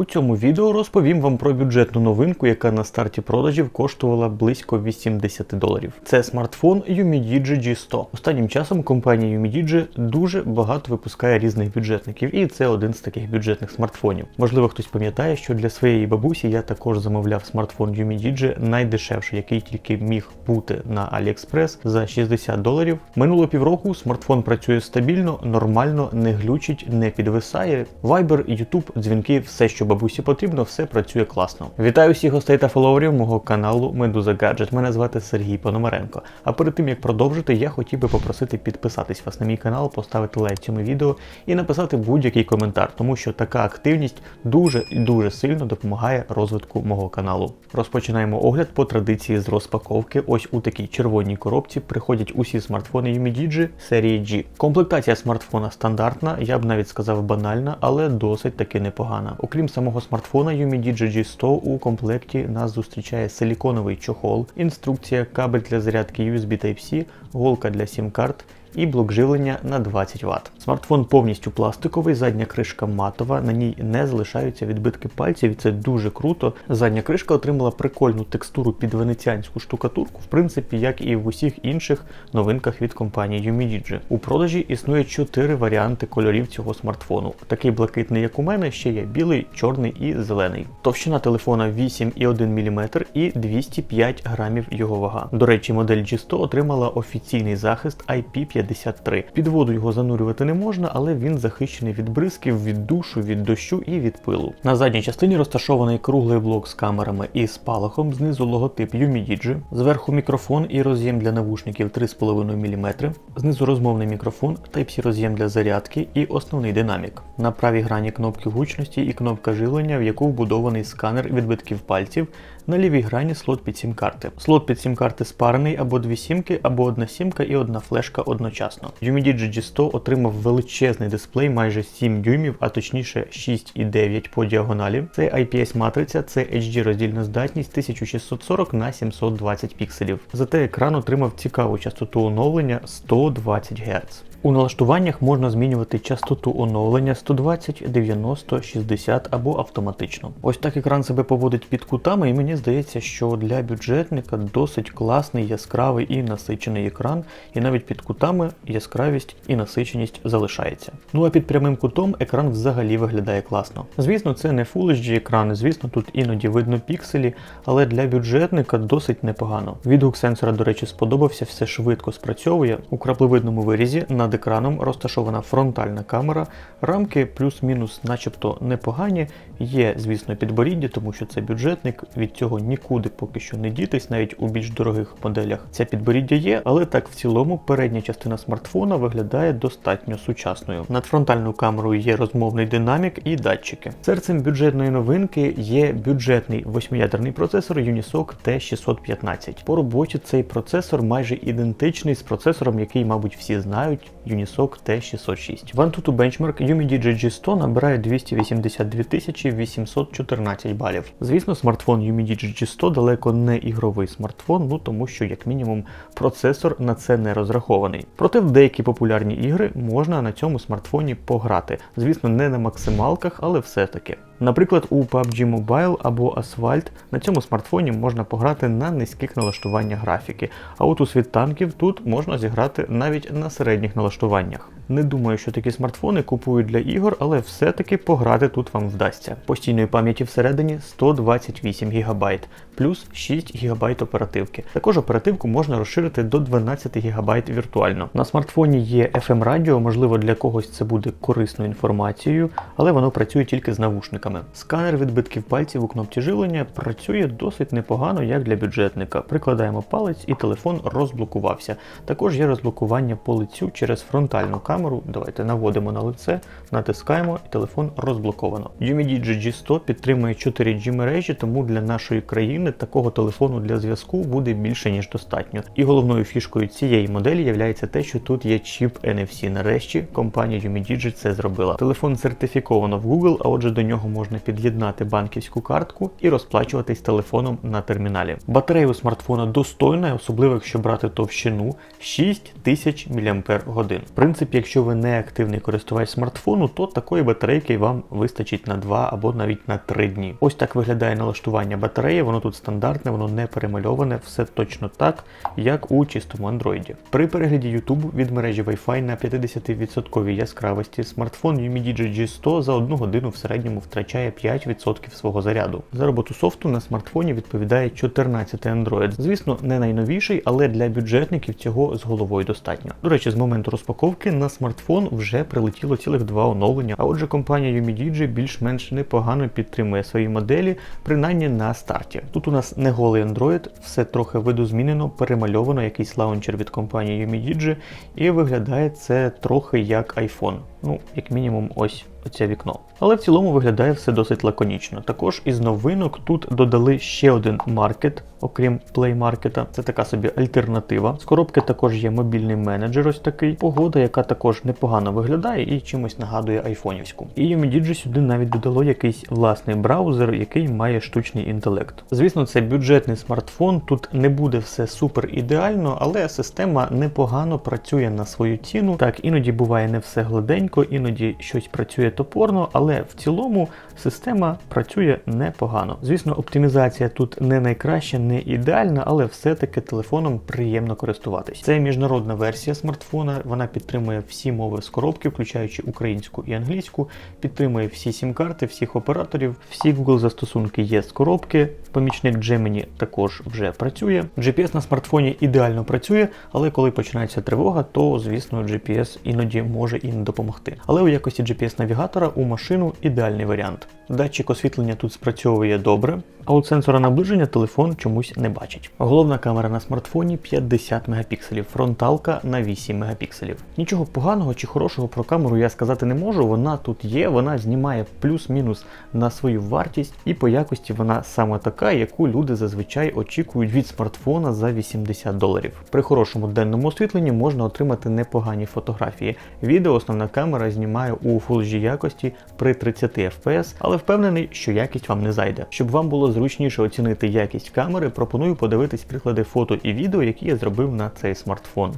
У цьому відео розповім вам про бюджетну новинку, яка на старті продажів коштувала близько 80 доларів. Це смартфон Umidigi G100. Останнім часом компанія Umidigi дуже багато випускає різних бюджетників, і це один з таких бюджетних смартфонів. Можливо, хтось пам'ятає, що для своєї бабусі я також замовляв смартфон Umidigi найдешевший, який тільки міг бути на AliExpress за 60 доларів. Минуло півроку смартфон працює стабільно, нормально, не глючить, не підвисає. Viber, YouTube, дзвінки, все, що бабусі потрібно, все працює класно. Вітаю всіх гостей та фоловерів мого каналу Медуза Гаджет. Мене звати Сергій Пономаренко. А перед тим як продовжити, я хотів би попросити підписатись вас на мій канал, поставити лайк цьому відео і написати будь-який коментар, тому що така активність дуже і дуже сильно допомагає розвитку мого каналу. Розпочинаємо огляд по традиції з розпаковки. Ось у такій червоній коробці приходять усі смартфони Umidigi серії G. Комплектація смартфона стандартна, я б навіть сказав банальна, але досить таки непогана. Окрім самого смартфона Umidigi G100 у комплекті нас зустрічає силіконовий чохол, інструкція, кабель для зарядки USB Type-C, голка для сім-карт і блок живлення на 20 Вт. Смартфон повністю пластиковий, задня кришка матова, на ній не залишаються відбитки пальців, і це дуже круто. Задня кришка отримала прикольну текстуру під венеціанську штукатурку, в принципі, як і в усіх інших новинках від компанії Umidigi. У продажі існує 4 варіанти кольорів цього смартфону. Такий блакитний, як у мене, ще є білий, чорний і зелений. Товщина телефона 8,1 мм і 205 грамів його вага. До речі, модель G100 отримала офіційний захист IP50. 53. Під воду його занурювати не можна, але він захищений від бризків, від душу, від дощу і від пилу. На задній частині розташований круглий блок з камерами і спалахом, знизу логотип Umidigi, зверху мікрофон і роз'єм для навушників 3,5 мм, знизу розмовний мікрофон, Type-C роз'єм для зарядки і основний динамік. На правій грані кнопки гучності і кнопка живлення, в яку вбудований сканер відбитків пальців. На лівій грані слот під сім-карти. Слот під сім-карти спарений або дві сімки, або одна сімка і одна флешка одночасно. Umidigi G100 отримав величезний дисплей майже 7 дюймів, а точніше 6,9 по діагоналі. Це IPS матриця, це HD роздільна здатність 1640 на 720 пікселів. Зате екран отримав цікаву частоту оновлення 120 Гц. У налаштуваннях можна змінювати частоту оновлення 120, 90, 60 або автоматично. Ось так екран себе поводить під кутами, і мені здається, що для бюджетника досить класний, яскравий і насичений екран, і навіть під кутами яскравість і насиченість залишається. Ну а під прямим кутом екран взагалі виглядає класно. Звісно, це не Full HD екран, звісно, тут іноді видно пікселі, але для бюджетника досить непогано. Відгук сенсора, до речі, сподобався, все швидко спрацьовує. У краплевидному вирізі над екраном розташована фронтальна камера, рамки плюс-мінус, начебто непогані. Є, звісно, підборіддя, тому що це бюджетник, від цього нікуди поки що не дітись, навіть у більш дорогих моделях. Це підборіддя є, але так в цілому передня частина смартфона виглядає достатньо сучасною. Над фронтальною камерою є розмовний динамік і датчики. Серцем бюджетної новинки є бюджетний восьмиядерний процесор Unisoc T615. По роботі цей процесор майже ідентичний з процесором, який, мабуть, всі знають. Unisoc T606. В Antutu Benchmark Umidigi G100 набирає 282 814 балів. Звісно, смартфон Umidigi G100 далеко не ігровий смартфон, ну тому що, як мінімум, процесор на це не розрахований. Проте в деякі популярні ігри можна на цьому смартфоні пограти. Звісно, не на максималках, але все-таки. Наприклад, у PUBG Mobile або Asphalt на цьому смартфоні можна пограти на низьких налаштуваннях графіки, а от у світ танків тут можна зіграти навіть на середніх налаштуваннях. Не думаю, що такі смартфони купують для ігор, але все-таки пограти тут вам вдасться. Постійної пам'яті всередині 128 ГБ, плюс 6 ГБ оперативки. Також оперативку можна розширити до 12 ГБ віртуально. На смартфоні є FM радіо, можливо, для когось це буде корисною інформацією, але воно працює тільки з навушниками. Сканер відбитків пальців у кнопці живлення працює досить непогано, як для бюджетника. Прикладаємо палець і телефон розблокувався. Також є розблокування по лицю через фронтальну камеру давайте наводимо на лице, натискаємо і телефон розблоковано. Umidigi G100 підтримує 4G мережі, тому для нашої країни такого телефону для зв'язку буде більше ніж достатньо. І головною фішкою цієї моделі є те, що тут є чіп NFC. Нарешті компанія Umidigi це зробила. Телефон сертифіковано в Google, а отже до нього можна під'єднати банківську картку і розплачуватись телефоном на терміналі. Батарея у смартфона достойна, особливо якщо брати товщину 6000 мАч. В принципі, якщо ви не активний користувач смартфону, то такої батарейки вам вистачить на 2 або навіть на 3 дні. Ось так виглядає налаштування батареї, воно тут стандартне, воно не перемальоване, все точно так, як у чистому Android. При перегляді YouTube від мережі Wi-Fi на 50% яскравості смартфон UMIDIGI G100 за одну годину в середньому втрачає 5% свого заряду. За роботу софту на смартфоні відповідає 14 Android. Звісно, не найновіший, але для бюджетників цього з головою достатньо. До речі, з моменту розпаковки на смартфон вже прилетіло цілих два оновлення. А отже, компанія UMIDIGI більш-менш непогано підтримує свої моделі, принаймні на старті. Тут у нас не голий Android, все трохи видозмінено, перемальовано якийсь лаунчер від компанії UMIDIGI, і виглядає це трохи як iPhone. Ну, як мінімум, ось оце вікно. Але в цілому виглядає все досить лаконічно. Також із новинок тут додали ще один маркет, окрім Play Market. Це така собі альтернатива. З коробки також є мобільний менеджер, ось такий. Погода, яка також непогано виглядає і чимось нагадує айфонівську. І UMIDIGI сюди навіть додало якийсь власний браузер, який має штучний інтелект. Звісно, це бюджетний смартфон. Тут не буде все супер ідеально, але система непогано працює на свою ціну. Так, іноді буває не все гладенько, іноді щось працює топорно, але в цілому система працює непогано. Звісно, оптимізація тут не найкраща, не ідеальна, але все-таки телефоном приємно користуватись. Це міжнародна версія смартфона, вона підтримує всі мови з коробки, включаючи українську і англійську, підтримує всі сім-карти, всіх операторів, всі Google застосунки є з коробки. Помічник Gemini також вже працює. GPS на смартфоні ідеально працює, але коли починається тривога, то звісно GPS іноді може і не допомогти. Але у якості GPS-навігатора у машину ідеальний варіант. Датчик освітлення тут спрацьовує добре, а от сенсора наближення телефон чомусь не бачить. Головна камера на смартфоні 50 мегапікселів, фронталка на 8 мегапікселів. Нічого поганого чи хорошого про камеру я сказати не можу. Вона тут є, вона знімає плюс-мінус на свою вартість, і по якості вона саме така, яку люди зазвичай очікують від смартфона за 80 доларів. При хорошому денному освітленні можна отримати непогані фотографії. Відео основна камера знімає у Full G якості при 30 FPS, але впевнений, що якість вам не зайде. Щоб вам було зручніше оцінити якість камери, пропоную подивитись приклади фото і відео, які я зробив на цей смартфон.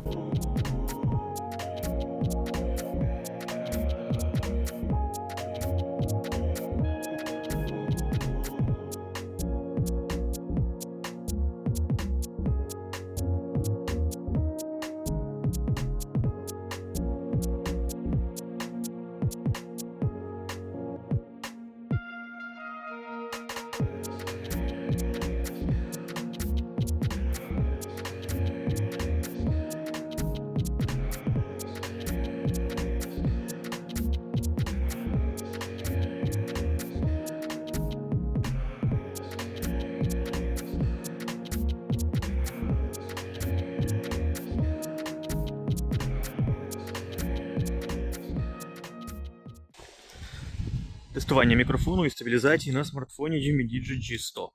Тестування мікрофону і стабілізації на смартфоні UMIDIGI G100.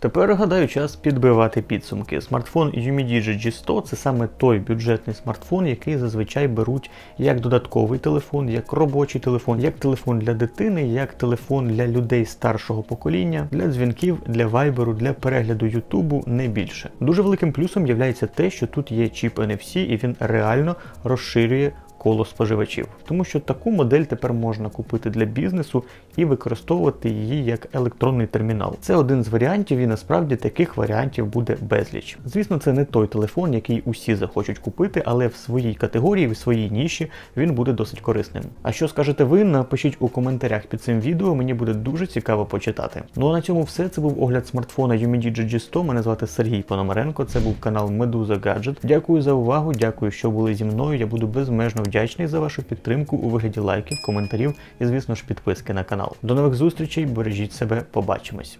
Тепер гадаю, час підбивати підсумки. Смартфон UMIDIGI G100 це саме той бюджетний смартфон, який зазвичай беруть як додатковий телефон, як робочий телефон, як телефон для дитини, як телефон для людей старшого покоління, для дзвінків, для вайберу, для перегляду Ютубу, не більше. Дуже великим плюсом є те, що тут є чіп NFC і він реально розширює коло споживачів, тому що таку модель тепер можна купити для бізнесу і використовувати її як електронний термінал. Це один з варіантів, і насправді таких варіантів буде безліч. Звісно, це не той телефон, який усі захочуть купити, але в своїй категорії, в своїй ніші він буде досить корисним. А що скажете ви? Напишіть у коментарях під цим відео, мені буде дуже цікаво почитати. Ну а на цьому все. Це був огляд смартфона UMIDIGI G100. Мене звати Сергій Пономаренко. Це був канал Медуза Гаджет. Дякую за увагу, дякую, що були зі мною. Я буду безмежно вдячний за вашу підтримку у вигляді лайків, коментарів і, звісно ж, підписки на канал. До нових зустрічей, бережіть себе, побачимось.